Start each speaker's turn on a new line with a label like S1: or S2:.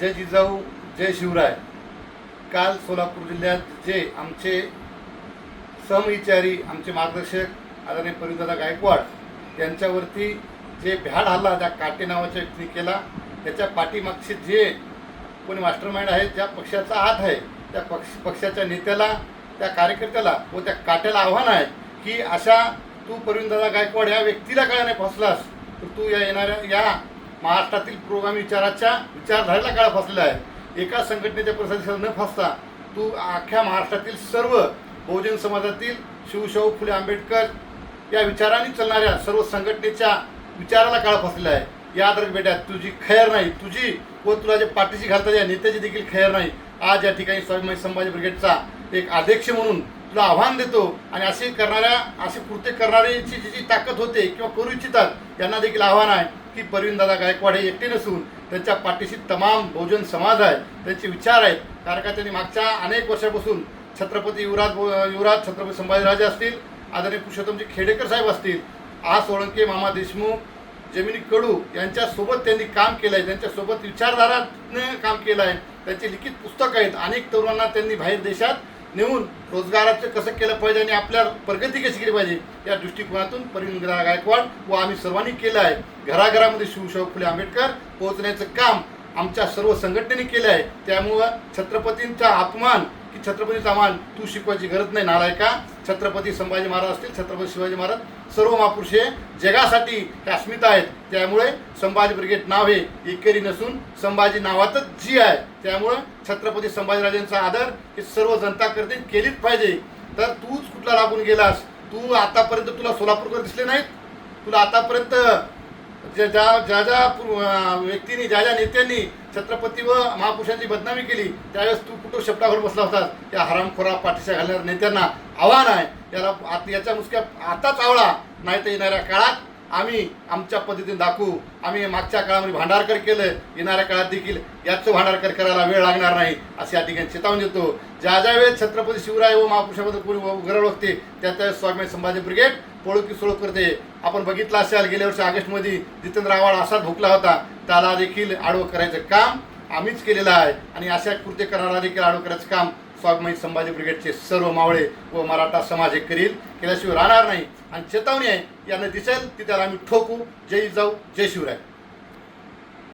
S1: जय जिजाऊ जय शिवराय. काल सोलापूर जिल्ह्यात जे आमचे समविचारी आमचे मार्गदर्शक आदरणीय परिदादा गायकवाड यांच्यावरती जे भ्याड हल्ला त्या काटे नावाच्या व्यक्तीने केला त्याच्या पाठीमागचे जे कोणी मास्टर माइंड आहे ज्या पक्षाचा हात आहे त्या पक्ष पक्षाच्या नेत्याला त्या कार्यकर्त्याला व त्या काट्याला आव्हान आहे की अशा तू परिणदादा गायकवाड या व्यक्तीला काय नाही फसलास तर तू या येणाऱ्या या महाराष्ट्रातील पुरोगामी विचाराच्या विचारधारेला काळ फसलेला आहे. एका संघटनेच्या प्रसादाला न फसता तू अख्ख्या महाराष्ट्रातील सर्व बहुजन समाजातील शिवशाहू फुले आंबेडकर या विचाराने चालणाऱ्या सर्व संघटनेच्या विचाराला काळ फसलेला आहे. या आदर बेटा तुझी खैर नाही. तुझी व तुला जे पाठीशी घालतात या नेत्याची देखील खैर नाही. आज या ठिकाणी स्वाभिमानी संभाजी ब्रिगेडचा एक अध्यक्ष म्हणून तुला आव्हान देतो आणि असे करणाऱ्या असे कृत्य करणाऱ्यांची जी जी ताकद होते किंवा करू इच्छितात यांना देखील आव्हान आहे. की परवीनदादा गायकवाड हे एकटे नसून त्यांच्या पाठीशी तमाम बहुजन समाज आहे त्यांचे विचार आहेत. कारण का त्यांनी मागच्या अनेक वर्षापासून छत्रपती युवराज युवराज छत्रपती संभाजीराजे असतील आदरणीय पुरुषोत्तमजी खेडेकर साहेब असतील आ सोळंके मामा देशमुख जमिनी कडू यांच्यासोबत त्यांनी काम केलं आहे त्यांच्यासोबत विचारधारानं काम केलं आहे त्यांची लिखित पुस्तकं आहेत. अनेक तरुणांना त्यांनी बाहेर देशात नेऊन रोजगाराचं कसं केलं पाहिजे आणि आपल्या प्रगती कशी केली पाहिजे या दृष्टिकोनातून परिणित गायकवाड व आम्ही सर्वांनी केलं आहे. घराघरामध्ये शिवशाहू फुले आंबेडकर पोहोचण्याचं काम आमच्या सर्व संघटनेने केलं आहे. त्यामुळं छत्रपतींचा अपमान की छत्रपतीचा मान तू शिकवायची गरज नाही नालायका. छत्रपती संभाजी महाराज असतील छत्रपती शिवाजी महाराज सर्व महापुरुष हे जगासाठी हे अस्मिता आहेत. त्यामुळे संभाजी ब्रिगेड नाव हे एकेरी नसून संभाजी नावातच जी आहे. त्यामुळं छत्रपती संभाजीराजांचा आदर हे सर्व जनता करते केलीच पाहिजे. तर तूच कुठला लागून गेलास? तू आतापर्यंत तुला सोलापूरकर दिसले नाहीत? तुला आतापर्यंत ज्या ज्या ज्या ज्या व्यक्तींनी ज्या ज्या नेत्यांनी छत्रपती व महापुरुषांची बदनामी केली त्यावेळेस तू कुठं शब्दावर बसला होतास? त्या हरामखोरा पाठीशा घालणाऱ्या नेत्यांना आव्हान आहे. याला आत- याच्या मुसक्या आताच आवळा नाही तर येणाऱ्या काळात आम्ही आमच्या पद्धतीने दाखवू. आम्ही मागच्या काळामध्ये भांडारकर केलं येणाऱ्या काळात देखील याचं भांडारकर करायला वेळ लागणार नाही असे या ठिकाणी चेतावणी देतो. ज्या ज्या वेळेस छत्रपती शिवराय व महापुरुषाबद्दल कोणी गरज वागते त्या त्यावेळेस स्वामी संभाजी ब्रिगेड पोळकी सोळख करते. आपण बघितलं असेल गेल्या वर्षी ऑगस्टमध्ये जितेंद्र आव्हाड असा भोकला होता त्याला देखील आडवं करायचं काम आम्हीच केलेलं आहे. आणि अशा कृत्य करणारा देखील आडवं करायचं काम स्वाभिमानी संभाजी ब्रिगेडचे सर्व मावळे व मराठा समाज हे करील केल्याशिवाय राहणार नाही आणि चेतावणी आहे यानं दिसेल तिथे आम्ही ठोकू. जय जाऊ जय शिवराय.